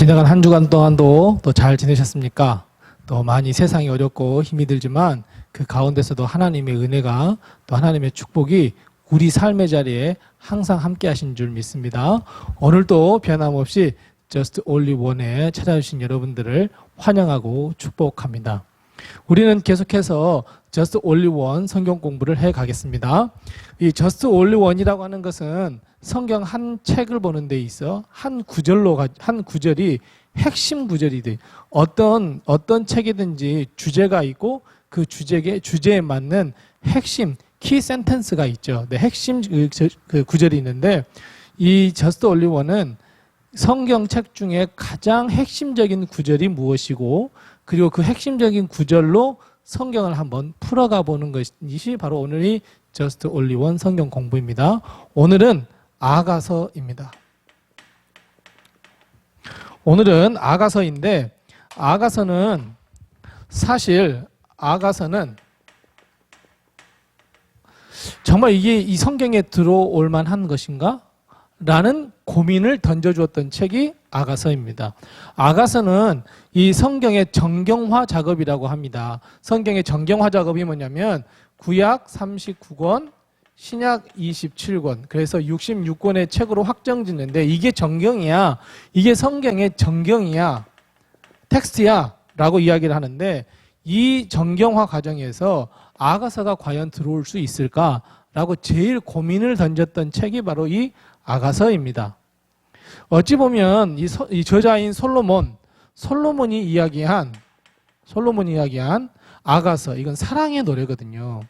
지나간 한 주간 동안도 또 잘 지내셨습니까? 또 많이 세상이 어렵고 힘이 들지만 그 가운데서도 하나님의 은혜가 또 하나님의 축복이 우리 삶의 자리에 항상 함께 하신 줄 믿습니다. 오늘도 변함없이 Just Only One에 찾아주신 여러분들을 환영하고 축복합니다. 우리는 계속해서 Just Only One 성경 공부를 해 가겠습니다. 이 Just Only One이라고 하는 것은 성경 한 책을 보는 데 있어 한 구절로 가- 한 구절이 핵심 구절이 돼. 어떤 어떤 책이든지 주제가 있고 그 주제에 주제에 맞는 핵심 키 센텐스가 있죠. 네, 핵심 그, 저- 그 구절이 있는데 이 저스트 올리원은 성경책 중에 가장 핵심적인 구절이 무엇이고 그리고 그 핵심적인 구절로 성경을 한번 풀어가 보는 것이 바로 오늘이 저스트 올리원 성경 공부입니다. 오늘은 아가서입니다. 오늘은 아가서인데 아가서는 사실 아가서는 정말 이게 이 성경에 들어올 만한 것인가? 라는 고민을 던져주었던 책이 아가서입니다. 아가서는 이 성경의 정경화 작업이라고 합니다. 성경의 정경화 작업이 뭐냐면 구약 39권, 신약 27권, 그래서 66권의 책으로 확정 짓는데 이게 정경이야. 이게 성경의 정경이야. 텍스트야. 라고 이야기를 하는데 이 정경화 과정에서 아가서가 과연 들어올 수 있을까 라고 제일 고민을 던졌던 책이 바로 이 아가서입니다. 어찌 보면 이, 서- 이 저자인 솔로몬, 솔로몬이 이야기한 솔로몬이 이야기한 아가서 이건 사랑의 노래거든요.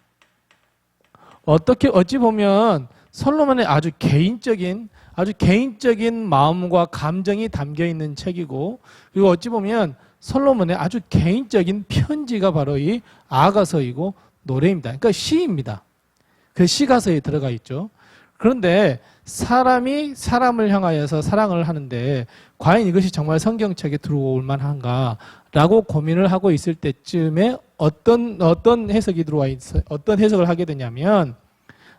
어떻게 어찌 보면 솔로몬의 아주 개인적인 아주 개인적인 마음과 감정이 담겨 있는 책이고 그리고 어찌 보면 솔로몬의 아주 개인적인 편지가 바로 이 아가서이고 노래입니다. 그러니까 시입니다. 그 시가서에 들어가 있죠. 그런데 사람이 사람을 향하여서 사랑을 하는데 과연 이것이 정말 성경책에 들어올 만한가라고 고민을 하고 있을 때쯤에 어떤 어떤 해석이 들어와 있어 어떤 해석을 하게 되냐면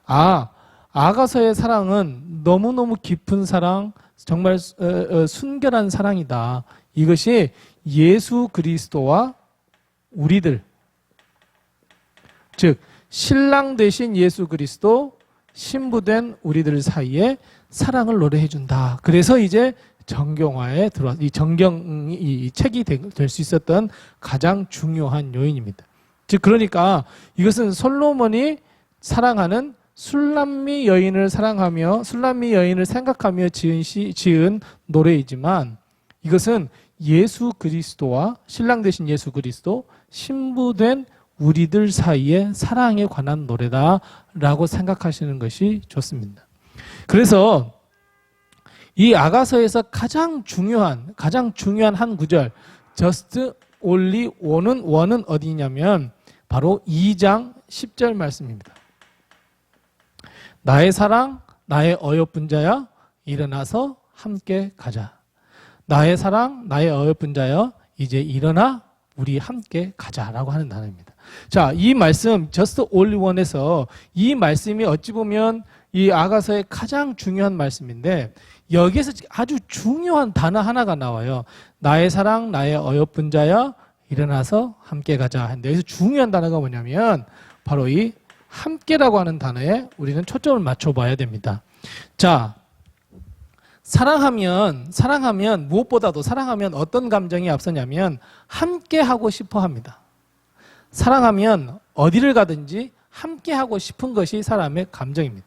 아 아가서의 사랑은 너무 너무 깊은 사랑 정말 어, 어, 순결한 사랑이다. 이것이 예수 그리스도와 우리들 즉 신랑 되신 예수 그리스도 신부된 우리들 사이에 사랑을 노래해 준다. 그래서 이제 정경화에 들어와 이 정경이 이 책이 될 수 있었던 가장 중요한 요인입니다. 즉 그러니까 이것은 솔로몬이 사랑하는 술람미 여인을 사랑하며 술람미 여인을 생각하며 지은 시 지은 노래이지만 이것은 예수 그리스도와 신랑 되신 예수 그리스도 신부된 우리들 사이의 사랑에 관한 노래다라고 생각하시는 것이 좋습니다. 그래서 이 아가서에서 가장 중요한 가장 중요한 한 구절 just only one은 원은 어디냐면 바로 2장 10절 말씀입니다. 나의 사랑 나의 어여쁜 자야 일어나서 함께 가자. 나의 사랑 나의 어여쁜 자여 이제 일어나 우리 함께 가자라고 하는 단어입니다. 자, 이 말씀 just only one에서 이 말씀이 어찌 보면 이 아가서의 가장 중요한 말씀인데 여기에서 아주 중요한 단어 하나가 나와요. 나의 사랑 나의 어여쁜 자여 일어나서 함께 가자. 하는데 여기서 중요한 단어가 뭐냐면 바로 이 함께라고 하는 단어에 우리는 초점을 맞춰 봐야 됩니다. 자, 사랑하면 사랑하면 무엇보다도 사랑하면 어떤 감정이 앞서냐면 함께 하고 싶어 합니다. 사랑하면 어디를 가든지 함께 하고 싶은 것이 사람의 감정입니다.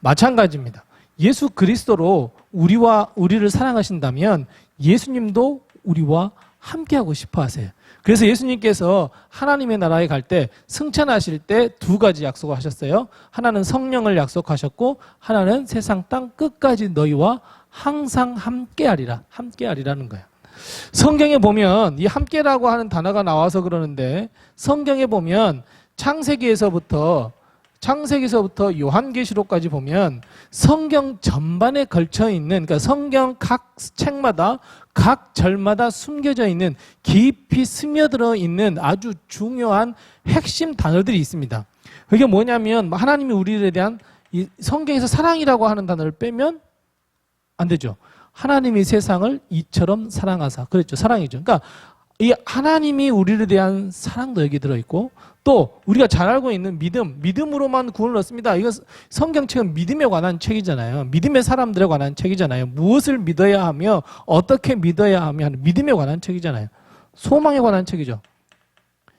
마찬가지입니다. 예수 그리스도로 우리와 우리를 사랑하신다면 예수님도 우리와 함께 하고 싶어 하세요. 그래서 예수님께서 하나님의 나라에 갈 때 승천하실 때 두 가지 약속을 하셨어요. 하나는 성령을 약속하셨고 하나는 세상 땅 끝까지 너희와 항상 함께하리라. 함께하리라는 거예요. 성경에 보면 이 함께라고 하는 단어가 나와서 그러는데 성경에 보면 창세기에서부터 창세기서부터 요한계시록까지 보면 성경 전반에 걸쳐 있는 그러니까 성경 각 책마다 각 절마다 숨겨져 있는 깊이 스며들어 있는 아주 중요한 핵심 단어들이 있습니다. 그게 뭐냐면 하나님이 우리에 대한 이 성경에서 사랑이라고 하는 단어를 빼면 안 되죠. 하나님이 세상을 이처럼 사랑하사. 그랬죠. 사랑이죠. 그러니까 이 하나님이 우리를 대한 사랑도 여기 들어있고 또 우리가 잘 알고 있는 믿음, 믿음으로만 구원을 얻습니다. 이거 성경책은 믿음에 관한 책이잖아요. 믿음의 사람들에 관한 책이잖아요. 무엇을 믿어야 하며 어떻게 믿어야 하며 하는 믿음에 관한 책이잖아요. 소망에 관한 책이죠.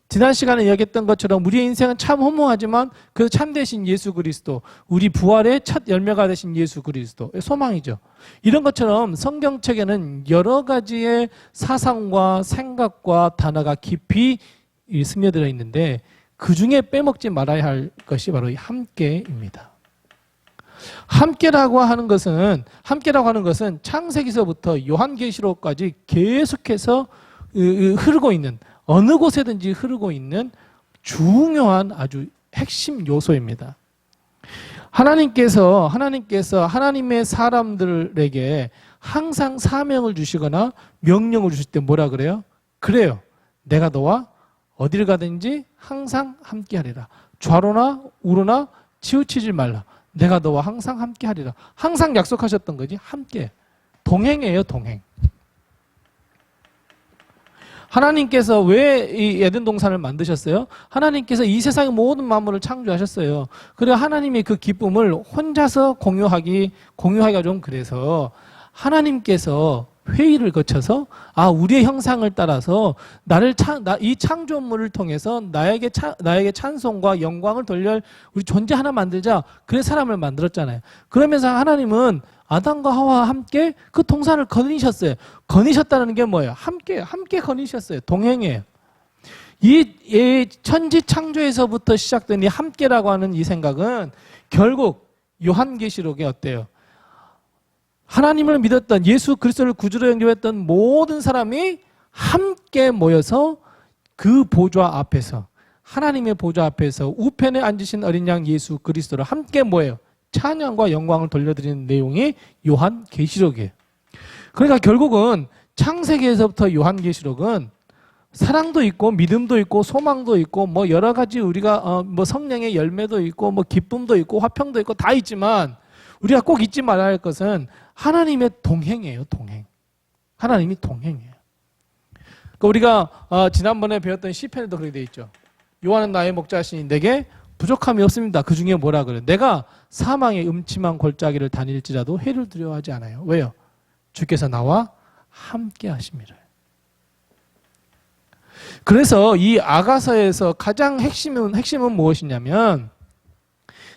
지난 시간에 이야기했던 것처럼 우리의 인생은 참 허무하지만 그 참 되신 예수 그리스도, 우리 부활의 첫 열매가 되신 예수 그리스도, 소망이죠. 이런 것처럼 성경책에는 여러 가지의 사상과 생각과 단어가 깊이 이 스며들어 있는데 그 중에 빼먹지 말아야 할 것이 바로 이 함께입니다. 함께라고 하는 것은 함께라고 하는 것은 창세기서부터 요한계시록까지 계속해서 흐르고 있는 어느 곳에든지 흐르고 있는 중요한 아주 핵심 요소입니다. 하나님께서 하나님께서 하나님의 사람들에게 항상 사명을 주시거나 명령을 주실 때 뭐라 그래요? 그래요. 내가 너와 어디를 가든지 항상 함께 하리라. 좌로나 우로나 치우치지 말라. 내가 너와 항상 함께 하리라. 항상 약속하셨던 거지. 함께. 동행이에요, 동행. 하나님께서 왜 이 에덴 동산을 만드셨어요? 하나님께서 이 세상의 모든 만물을 창조하셨어요. 그래 하나님의 그 기쁨을 혼자서 공유하기 공유하기가 좀 그래서 하나님께서 회의를 거쳐서 아 우리의 형상을 따라서 나를 창, 나, 이 창조물을 통해서 나에게 차, 나에게 찬송과 영광을 돌려 우리 존재 하나 만들자 그래 사람을 만들었잖아요. 그러면서 하나님은 아담과 하와와 함께 그 동산을 거니셨어요. 거니셨다는 게 뭐예요? 함께 함께 거니셨어요. 동행이에요. 이, 이 천지 창조에서부터 시작된 이 함께라고 하는 이 생각은 결국 요한계시록에 어때요? 하나님을 믿었던 예수 그리스도를 구주로 영접했던 모든 사람이 함께 모여서 그 보좌 앞에서 하나님의 보좌 앞에서 우편에 앉으신 어린 양 예수 그리스도를 함께 모여 찬양과 영광을 돌려드리는 내용이 요한 계시록이에요. 그러니까 결국은 창세기에서부터 요한 계시록은 사랑도 있고 믿음도 있고 소망도 있고 뭐 여러 가지 우리가 어 뭐 성령의 열매도 있고 뭐 기쁨도 있고 화평도 있고 다 있지만 우리가 꼭 잊지 말아야 할 것은 하나님의 동행이에요, 동행. 하나님이 동행이에요. 그러니까 우리가 어 지난번에 배웠던 시편에도 그렇게 돼 있죠. 요한은 나의 목자시니 내게 부족함이 없습니다. 그 중에 뭐라 그래? 내가 사망의 음침한 골짜기를 다닐지라도 해를 두려워하지 않아요. 왜요? 주께서 나와 함께 하심이라. 그래서 이 아가서에서 가장 핵심은 핵심은 무엇이냐면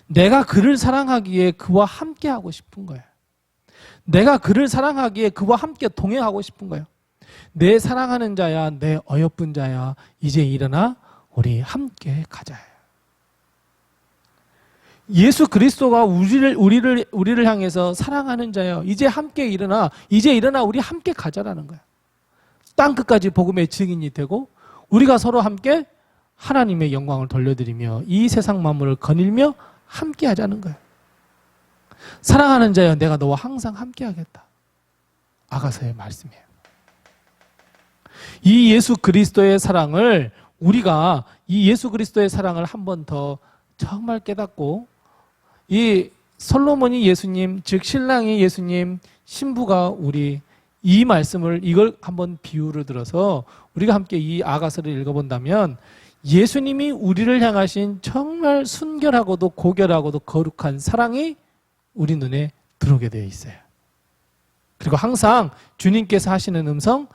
내가 그를 사랑하기에 그와 함께 하고 싶은 거예요. 내가 그를 사랑하기에 그와 함께 동행하고 싶은 거예요. 내 사랑하는 자야, 내 어여쁜 자야, 이제 일어나 우리 함께 가자. 예수 그리스도가 우리를 우리를 우리를 향해서 사랑하는 자여 이제 함께 일어나 이제 일어나 우리 함께 가자라는 거야. 땅 끝까지 복음의 증인이 되고 우리가 서로 함께 하나님의 영광을 돌려드리며 이 세상 만물을 거닐며 함께 하자는 거야. 사랑하는 자여 내가 너와 항상 함께 하겠다. 아가서의 말씀이에요. 이 예수 그리스도의 사랑을 우리가 이 예수 그리스도의 사랑을 한 번 더 정말 깨닫고 이 솔로몬이 예수님, 즉 신랑이 예수님, 신부가 우리 이 말씀을 이걸 한번 비유를 들어서 우리가 함께 이 아가서를 읽어본다면 예수님이 우리를 향하신 정말 순결하고도 고결하고도 거룩한 사랑이 우리 눈에 들어오게 되어 있어요. 그리고 항상 주님께서 하시는 음성,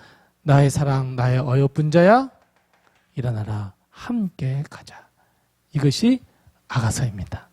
나의 사랑, 나의 어여쁜 자야, 일어나라, 함께 가자. 이것이 아가서입니다.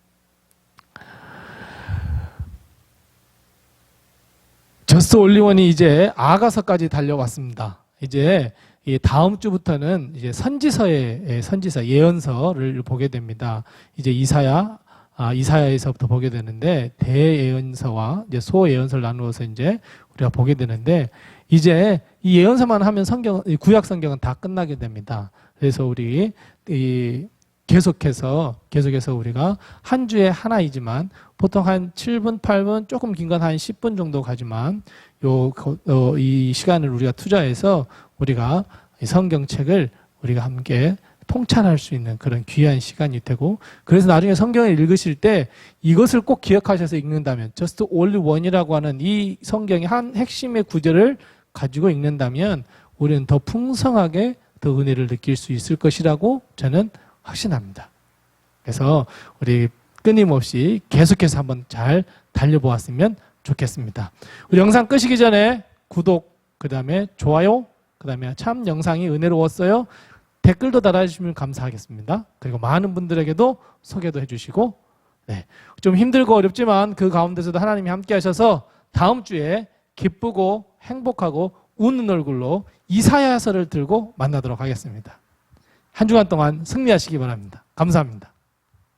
저스트 올리원이 이제 아가서까지 달려왔습니다. 이제 다음 주부터는 이제 선지서의 선지서 예언서를 보게 됩니다. 이제 이사야 아, 이사야에서부터 보게 되는데 대예언서와 이제 소예언서를 나누어서 이제 우리가 보게 되는데 이제 이 예언서만 하면 성경 구약 성경은 다 끝나게 됩니다. 그래서 우리 이 계속해서 계속해서 우리가 한 주에 하나이지만 보통 한 7분, 8분, 조금 긴 건 한 10분 정도 가지만 요 이 시간을 우리가 투자해서 우리가 성경책을 우리가 함께 통찰할 수 있는 그런 귀한 시간이 되고 그래서 나중에 성경을 읽으실 때 이것을 꼭 기억하셔서 읽는다면 just only one이라고 하는 이 성경의 한 핵심의 구절을 가지고 읽는다면 우리는 더 풍성하게 더 은혜를 느낄 수 있을 것이라고 저는 확신합니다. 그래서 우리 끊임없이 계속해서 한번 잘 달려보았으면 좋겠습니다. 우리 영상 끄시기 전에 구독, 그 다음에 좋아요, 그 다음에 참 영상이 은혜로웠어요. 댓글도 달아주시면 감사하겠습니다. 그리고 많은 분들에게도 소개도 해주시고, 네. 좀 힘들고 어렵지만 그 가운데서도 하나님이 함께 하셔서 다음 주에 기쁘고 행복하고 웃는 얼굴로 이사야서를 들고 만나도록 하겠습니다. 한 주간 동안 승리하시기 바랍니다. 감사합니다.